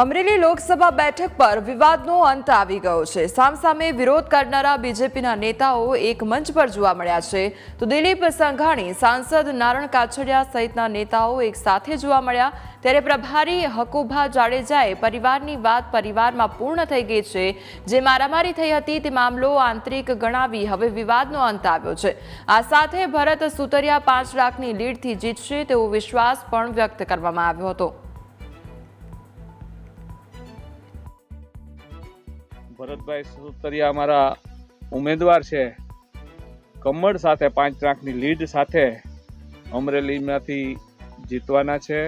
અમરેલી લોકસભા બેઠક પર વિવાદનો અંત આવી ગયો છે. સામસામે વિરોધ કરનારા બીજેપીના નેતાઓ એક મંચ પર જોવા મળ્યા છે. તો દિલીપ સંઘાણી, સાંસદ નારણ કાછડિયા સહિતના નેતાઓ એક સાથે જોવા મળ્યા. ત્યારે પ્રભારી હકુભા જાડેજાએ પરિવારની વાત પરિવારમાં પૂર્ણ થઈ ગઈ છે. જે મારામારી થઈ હતી તે મામલો આંતરિક ગણાવી હવે વિવાદનો અંત આવ્યો છે. આ સાથે ભરત સુતરિયા પાંચ લાખની લીડથી જીતશે તેવો વિશ્વાસ પણ વ્યક્ત કરવામાં આવ્યો હતો. ભરતભાઈ સુતરિયા અમારા ઉમેદવાર છે. કમળ સાથે પાંચ લાખની લીડ સાથે અમરેલીમાંથી જીતવાના છે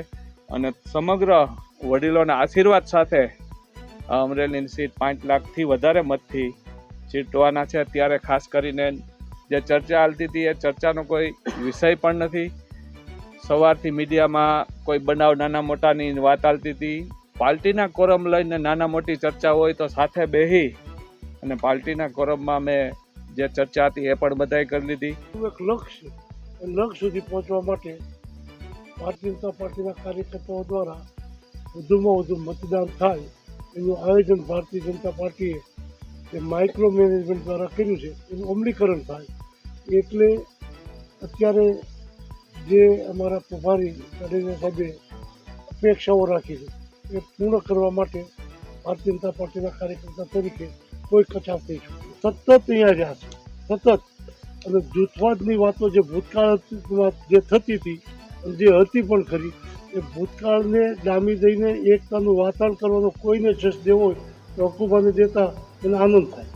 અને સમગ્ર વડીલોના આશીર્વાદ સાથે અમરેલીની સીટ પાંચ લાખથી વધારે મતથી જીતવાના છે. અત્યારે ખાસ કરીને જે ચર્ચા હાલતી હતી એ ચર્ચાનો કોઈ વિષય પણ નથી. સવારથી મીડિયામાં કોઈ બનાવ નાના મોટાની વાત હાલતી હતી. પાર્ટીના કોરમ લઈને નાના મોટી ચર્ચા હોય તો સાથે બેહી અને પાર્ટીના કોરમમાં મેં જે ચર્ચા હતી એ પણ બધાએ કરી લીધી. એક લક્ષ્ય લક્ષ્ય સુધી પહોંચવા માટે ભારતીય જનતા પાર્ટીના કાર્યકર્તાઓ દ્વારા વધુમાં વધુ મતદાન થાય એનું આયોજન ભારતીય જનતા પાર્ટીએ જે માઇક્રો મેનેજમેન્ટ દ્વારા કર્યું છે, એનું અમલીકરણ થાય. એટલે અત્યારે જે અમારા પ્રભારી સાહેબે અપેક્ષાઓ રાખી છે. એ પૂર્ણ કરવા માટે ભારતીય જનતા પાર્ટીના કાર્યકર્તા તરીકે કોઈ કચાશ નહીં છૂટે સતત અહીંયા રહ્યા છે. સતત. અને જૂથવાદની વાતો જે ભૂતકાળમાં જે થતી હતી અને જે હતી પણ ખરી, એ ભૂતકાળને ડામી દઈને એકતાનું વાતાવરણ કરવાનો કોઈને જશ દેવો હોય તો હકુબાને દેતા એને આનંદ થાય.